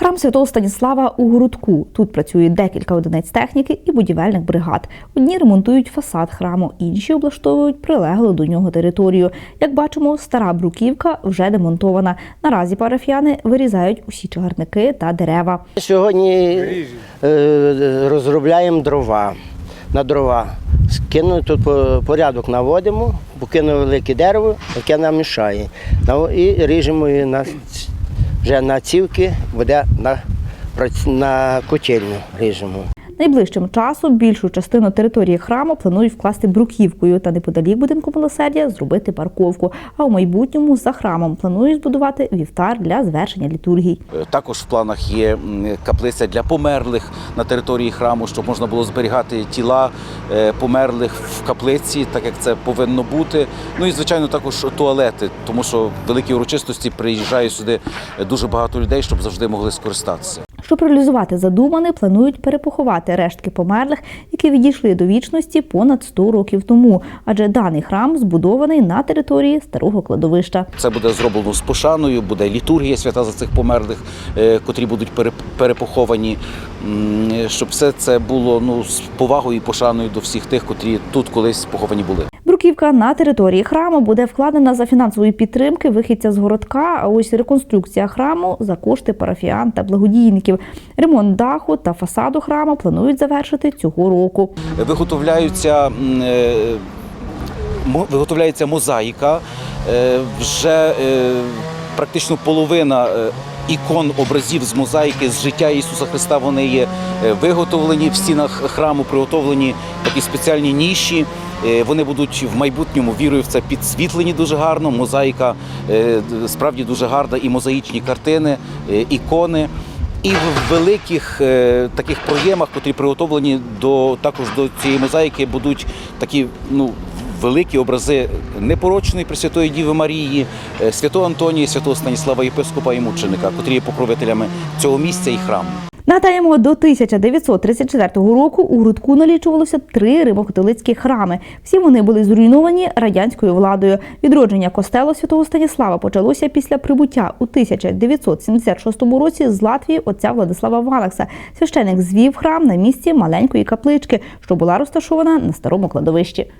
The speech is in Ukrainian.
Храм святого Станіслава у Грудку. Тут працює декілька одиниць техніки і будівельних бригад. Одні ремонтують фасад храму, інші облаштовують прилеглу до нього територію. Як бачимо, стара бруківка вже демонтована. Наразі парафіяни вирізають усі чагарники та дерева. Сьогодні е, розробляємо дрова на дрова. Скинули тут порядок наводимо, покинули велике дерево, яке нам мішає. І ріжемо її на, вже на цівки, буде на, на котельню ріжемо. Найближчим часом більшу частину території храму планують вкласти бруківкою та неподалік будинку милосердя зробити парковку. А у майбутньому за храмом планують збудувати вівтар для звершення літургій. Е, Також в планах є каплиця для померлих на території храму, щоб можна було зберігати тіла е, померлих в каплиці, так як це повинно бути. Ну і звичайно також туалети, тому що в великій урочистості приїжджає сюди дуже багато людей, щоб завжди могли скористатися. Щоб реалізувати задумане, планують перепоховати рештки померлих, які відійшли до вічності понад 100 років тому, адже даний храм збудований на території старого кладовища. Це буде зроблено з пошаною, буде літургія свята за цих померлих, е, котрі будуть пере- перепоховані, щоб все це було ну з повагою і пошаною до всіх тих, котрі тут колись поховані були. Бруківка на території храму буде вкладена за фінансової підтримки вихідця з городка. А ось реконструкція храму за кошти парафіян та благодійників. Ремонт даху та фасаду храму планують завершити цього року. Виготовляються, м, е, виготовляється мозаїка. Е, Вже е, практично половина ікон образів з мозаїки з життя Ісуса Христа вони є виготовлені в стінах храму, приготовлені такі спеціальні ніші. Вони будуть в майбутньому вірую в це підсвітлені дуже гарно. Мозаїка справді дуже гарна, і мозаїчні картини, ікони. І в великих е, таких проємах, котрі приготовлені до також до цієї мозаїки, будуть такі ну. Великі образи непорочної Пресвятої Діви Марії, е, святого Антонія, святого Станіслава Єпископа і мученика, котрі є покровителями цього місця і храму. Нагадаємо, до 1934 року у Грудку налічувалося три римокатолицькі храми. Всі вони були зруйновані радянською владою. Відродження костелу святого Станіслава почалося після прибуття у 1976 році з Латвії отця Владислава Валакса. Священик звів храм на місці маленької каплички, що була розташована на старому кладовищі.